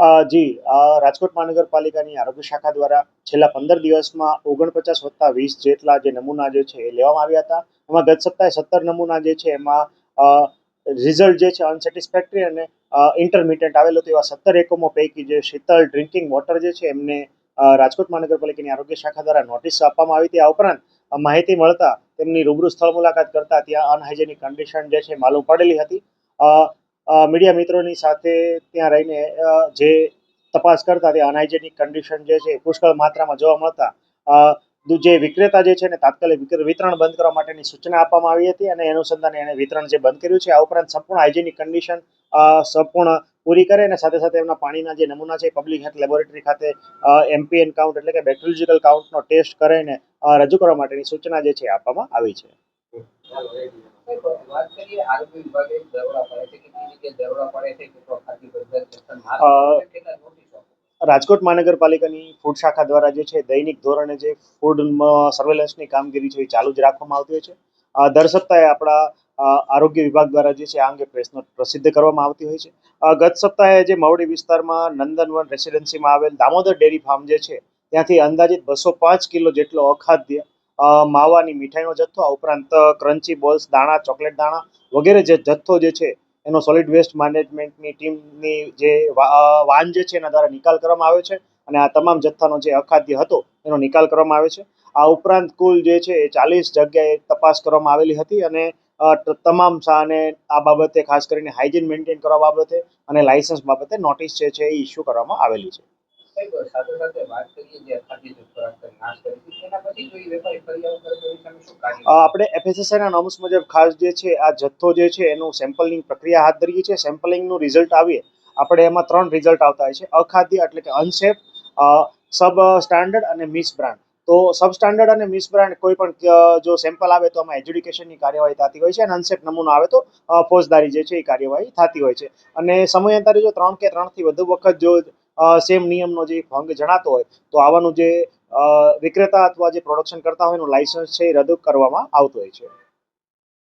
જી રાજકોટ મહાનગરપાલિકાની આરોગ્ય શાખા દ્વારા છેલ્લા પંદર દિવસમાં ઓગણપચાસ વત્તા વીસ જેટલા જે નમૂના જે છે એ લેવામાં આવ્યા હતા. એમાં ગત સપ્તાહે સત્તર નમૂના જે છે એમાં રિઝલ્ટ જે છે અનસેટિસ્ફેક્ટરી અને ઇન્ટરમીડિયન્ટ આવેલો હતું એવા સત્તર એકમો પૈકી જે શીતળ ડ્રિંકિંગ વોટર જે છે એમને રાજકોટ મહાનગરપાલિકાની આરોગ્ય શાખા દ્વારા નોટિસ આપવામાં આવી. હતી આ ઉપરાંત માહિતી મળતા તેમની રૂબરૂ સ્થળ મુલાકાત કરતા ત્યાં અનહાઇજેનિક કન્ડિશન જે છે માલુમ પડેલી હતી. મીડિયા મિત્રોની સાથે ત્યાં રહીને જે તપાસ કરતા તે અનહાઇજેનિક કન્ડિશન જે છે પુષ્કળ માત્રામાં જોવા મળતા જે વિક્રેતા જે છે ને તાત્કાલિક વિતરણ બંધ કરવા માટેની સૂચના આપવામાં આવી હતી અને અનુસંધાને એને વિતરણ જે બંધ કર્યું છે, આ ઉપરાંત સંપૂર્ણ હાઇજેનિક કન્ડિશન સંપૂર્ણ પૂરી કરે અને સાથે સાથે એમના પાણીના જે નમૂના છે પબ્લિક હેલ્થ લેબોરેટરી ખાતે એમપીએન કાઉન્ટ એટલે કે બેક્ટેરિયોલોજીકલ કાઉન્ટનો ટેસ્ટ કરીને રજૂ કરવા માટેની સૂચના જે છે આપવામાં આવી છે. રાજકોટ મહાનગરપાલિકાની ફૂડ શાખા દ્વારા જે છે દૈનિક ધોરણે જે ફૂડ સર્વેલન્સની કામગીરી છે એ ચાલુ જ રાખવામાં આવતી હોય છે. દર સપ્તાહે આપણા આરોગ્ય વિભાગ દ્વારા જે છે આ અંગે પ્રેસ પ્રસિદ્ધ કરવામાં આવતી હોય છે. ગત સપ્તાહે જે મવડી વિસ્તારમાં નંદનવન રેસિડેન્સીમાં આવેલ દામોદર ડેરી ફાર્મ જે છે ત્યાંથી અંદાજિત બસો પાંચ કિલો જેટલો અખાદ્ય માવાની મીઠાઈનો જથ્થો, આ ઉપરાંત ક્રન્ચી બોલ્સ દાણા ચોકલેટ દાણા વગેરે જે જથ્થો જે છે, એનો સોલિડ વેસ્ટ મેનેજમેન્ટની ટીમની જે વાન જે છે, એના દ્વારા નિકાલ કરવામાં આવ્યો છે અને આ તમામ જથ્થાનો જે અખાદ્ય હતો, એનો નિકાલ કરવામાં આવ્યો છે. આ ઉપરાંત કુલ જે છે, એ ચાલીસ જગ્યાએ તપાસ કરવામાં આવેલી હતી અને તમામ શાને આ બાબતે ખાસ કરીને હાઇજીન મેન્ટેન કરવા બાબતે અને લાયસન્સ બાબતે નોટિસ જે છે, એ ઇસ્યુ કરવામાં આવેલી છે. સાથે સાથે વાત કરીએ જે આપણે એફએસએસઆઈના નોમ્સ મુજબ ખાસ જે છે, આ જથ્થો જે છે, એનું સેમ્પલિંગ પ્રક્રિયા હાથ ધરીએ છીએ. સેમ્પલિંગનું રિઝલ્ટ આવીએ, આપણે એમાં ત્રણ રિઝલ્ટ આવતા હોય છે. અખાદ્ય એટલે કે અનસેફ સબ સ્ટાન્ડર્ડ અને મિસ બ્રાન્ડ તો સબ સ્ટાન્ડર્ડ અને મિસ બ્રાન્ડ કોઈ પણ જો સેમ્પલ આવે તો આમાં એજ્યુડિકેશનની કાર્યવાહી થતી હોય છે અને અનસેફ નમૂનો આવે તો ફોજદારી જે છે એ કાર્યવાહી થતી હોય છે. અને સમયાંતરે જો ત્રણ કે ત્રણથી વધુ વખત જો સેમ નિયમનો જે ભંગ જણાતો હોય, તો આવાનું જે વિક્રેતા અથવા જે પ્રોડક્શન કરતા હોય એનું લાયસન્સ છે એ રદ કરવામાં આવતું હોય છે.